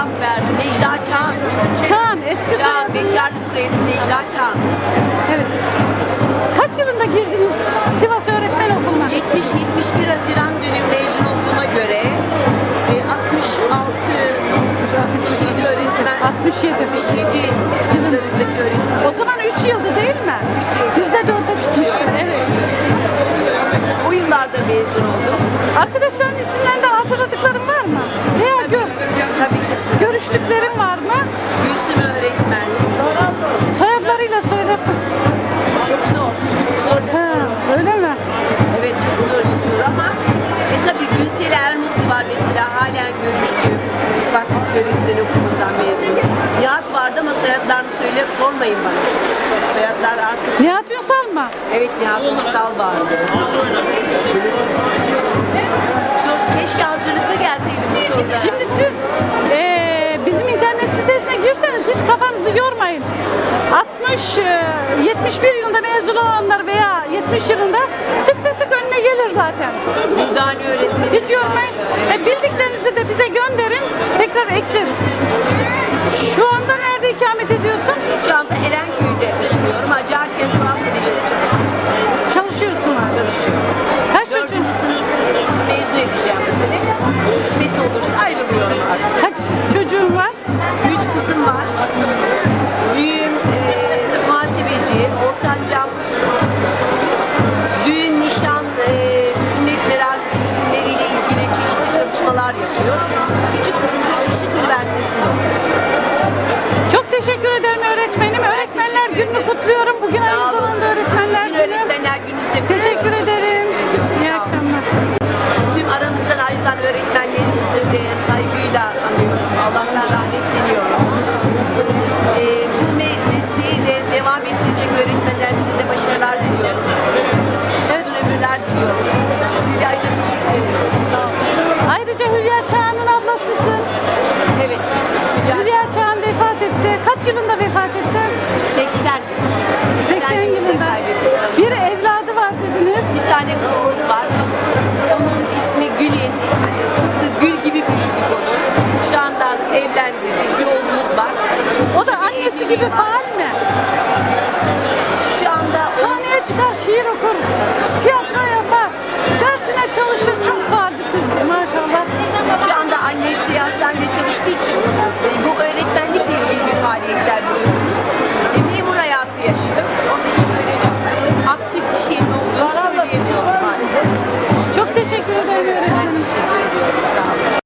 Muzaffer, Necla Çağan. Çağan, eski Çağan, bekarlık soyadım Necla Çağan. Evet. Kaç yılında girdiniz Sivas Öğretmen Okulu'na? 70-71 Haziran dönemi mezun olduğuma göre e, 66 67 öğretmen 67. 67 yıllarındaki öğretim O zaman 3 yıldı değil mi? Üç yıldı. Biz de 4'e çıkmıştık. Evet. o yıllarda mezun oldum. Arkadaşların isimlerinden hatırladıkların görüştüklerin var mı? Gülsüm öğretmen. Soyadlarıyla söylersin. Çok zor, çok zor bir Ha, soru. öyle mi? Evet çok zor bir soru ama e tabii Gülsel Ermutlu var mesela halen görüştüğüm Sivas Öğretmen Okulu'ndan mezun. Nihat vardı ama soyadlarını söyle sormayın bana. Soyadlar artık Nihat Ünsal mı? evet Nihat Uysal vardı. Çok zor. Keşke hazırlıklı gelseydi bu sorular. Şimdi siz 60, eee, 71 yılında mezun olanlar veya 70 yılında tık tık tık önüne gelir zaten. Dürdane öğretmenimiz Hiç yormayın. E, bildiklerinizi de bize gönderin. Tekrar ekleriz. Şu anda nerede ikamet ediyorsun? Şu anda Erenköy'de oturuyorum. Acarkent Kur'an Koleji'nde çalışıyorum. Çalışıyorsun çalışıyorum. Kaç? Dördüncü sınıf mezun edeceğim bu sene. Kısmet olursa yapıyor. Küçük kızım da Işık Üniversitesi'nde okuyor. Çok teşekkür ederim öğretmenim. Öğretmenler Günü'nü kutluyorum. Bugün aynı zamanda Öğretmenler Sizin Günü. öğretmenler gününüzde kutluyorum. Teşekkür Çok ederim. Çağan'ın ablasısın. Evet. Hülya, Hülya Çağan vefat etti. Kaç yılında vefat etti? 80. 80, 80 yılında kaybettik. Bir evladı var dediniz. Bir tane kızımız var. Onun ismi Gül'in. Hani tıpkı Gül gibi büyüttük onu. Şu anda evlendirdik. Bir oğlumuz var. O da annesi gibi var. faal mi? Şu anda... Sahneye çıkar, şiir okur, tiyatroya